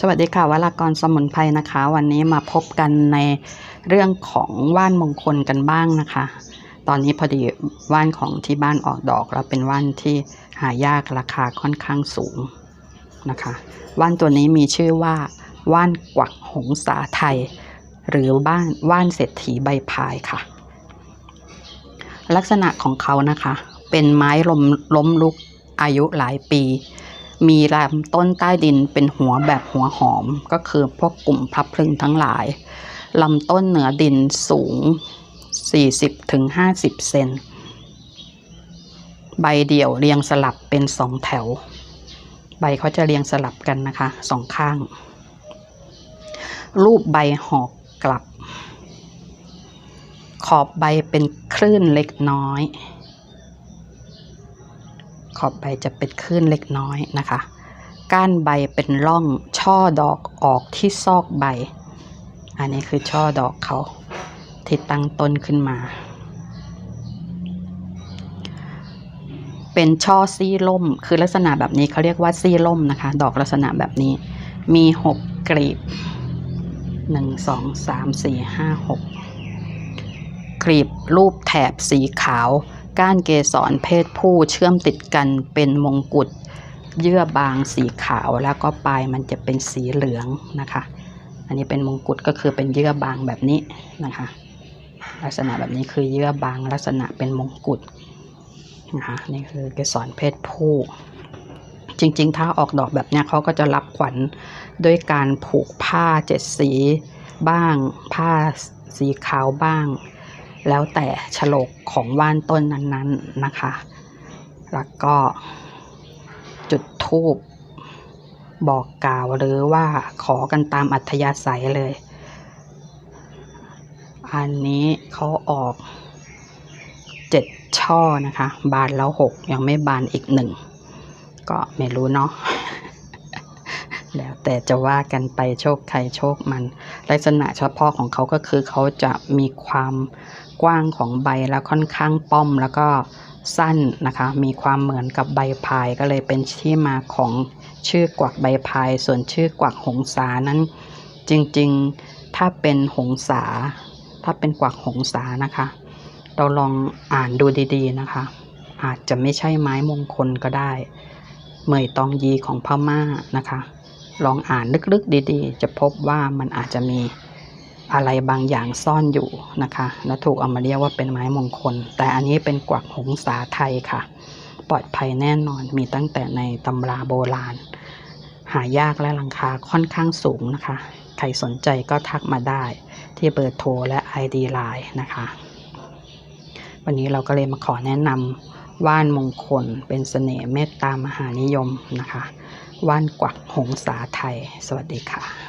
สวัสดีค่ะวรากรสมุนไพรนะคะ วันนี้มาพบกันในเรื่องของว่านมงคลกันบ้างนะคะ ตอนนี้พอดีว่านของที่บ้านออกดอก แล้วเป็นว่านที่หายากราคาค่อนข้างสูงนะคะว่านตัวนี้มีชื่อว่าว่านกวักหงสาไทย หรือบ้านว่านเศรษฐีใบพายค่ะ ลักษณะของเขานะคะ เป็นไม้ล้มล้มลุกอายุหลายปี มีลำต้นใต้ดินเป็นหัวแบบหัวหอม ก็คือพวกกลุ่มพลับพลึงทั้งหลายลำต้นเหนือดินสูง 40-50 เซน ใบเดี่ยวเรียงสลับเป็นสองแถว ใบเขาจะเรียงสลับกันนะคะสองข้าง รูปใบหอกกลับ ขอบใบเป็นคลื่นเล็กน้อย ขอบใบจะเป็นคลื่นเล็กน้อยนะคะ ก้านใบเป็นร่องช่อดอกออกที่ซอกใบ อันนี้คือช่อดอกเขาที่ตั้งต้นขึ้นมา เป็นช่อซี่ล่ม คือลักษณะแบบนี้เขาเรียกว่าซี่ล่มนะคะ ดอกลักษณะแบบนี้ มีหกกลีบหนึ่งสองสามสี่ห้าหกกลีบรูปแถบสีขาว ก้านเกสรเพศผู้เชื่อมติดกันเป็นมงกุฎเยื่อบางสีขาวแล้วก็ปลายมันจะเป็นสีเหลืองนะคะ อันนี้เป็นมงกุฎก็คือเป็นเยื่อบางแบบนี้นะคะ ลักษณะแบบนี้คือเยื่อบางลักษณะเป็นมงกุฎนะคะนี่คือเกสรเพศผู้ จริงๆ ถ้าออกดอกแบบนี้เขาก็จะรับขวัญด้วยการผูกผ้าเจ็ดสีบ้าง ผ้าสีขาวบ้าง แล้วแต่ฉลกของว่านต้นนั้นๆนะคะ แล้วก็ จุดธูปบอกกล่าวหรือว่าขอกันตามอัธยาศัยเลย อันนี้เขาออกเจ็ดช่อนะคะ บานแล้วหกยังไม่บานอีกหนึ่ง ก็ไม่รู้เนาะ แล้วแต่จะว่ากันไปโชคใครโชคมัน ลักษณะเฉพาะของเขาก็คือเขาจะมีความกว้างของใบแล้วค่อนข้างป้อมแล้วก็สั้นนะคะ มีความเหมือนกับใบพายก็เลยเป็นที่มาของชื่อกวักใบพายส่วนชื่อกวักหงสานั้น จริงๆถ้าเป็นหงสา ถ้าเป็นกวักหงสานะคะ เราลองอ่านดูดีๆนะคะ อาจจะไม่ใช่ไม้มงคลก็ได้ เหมยตองยีของพม่านะคะ ลองอ่านลึกๆดีๆ จะพบว่ามันอาจจะมีอะไรบางอย่างซ่อนอยู่นะคะ และถูกเอามาเรียกว่าเป็นไม้มงคล แต่อันนี้เป็นกวักหงสาไทยค่ะ ปลอดภัยแน่นอนมีตั้งแต่ในตำราโบราณ หายากและราคาค่อนข้างสูงนะคะ ใครสนใจก็ทักมาได้ที่เบอร์โทรและ ID Line นะคะ วันนี้เราก็เลยมาขอแนะนำว่านมงคลเป็นเสน่ห์เมตตามหานิยมนะคะ ว่านกวักหงสาไทย สวัสดีค่ะ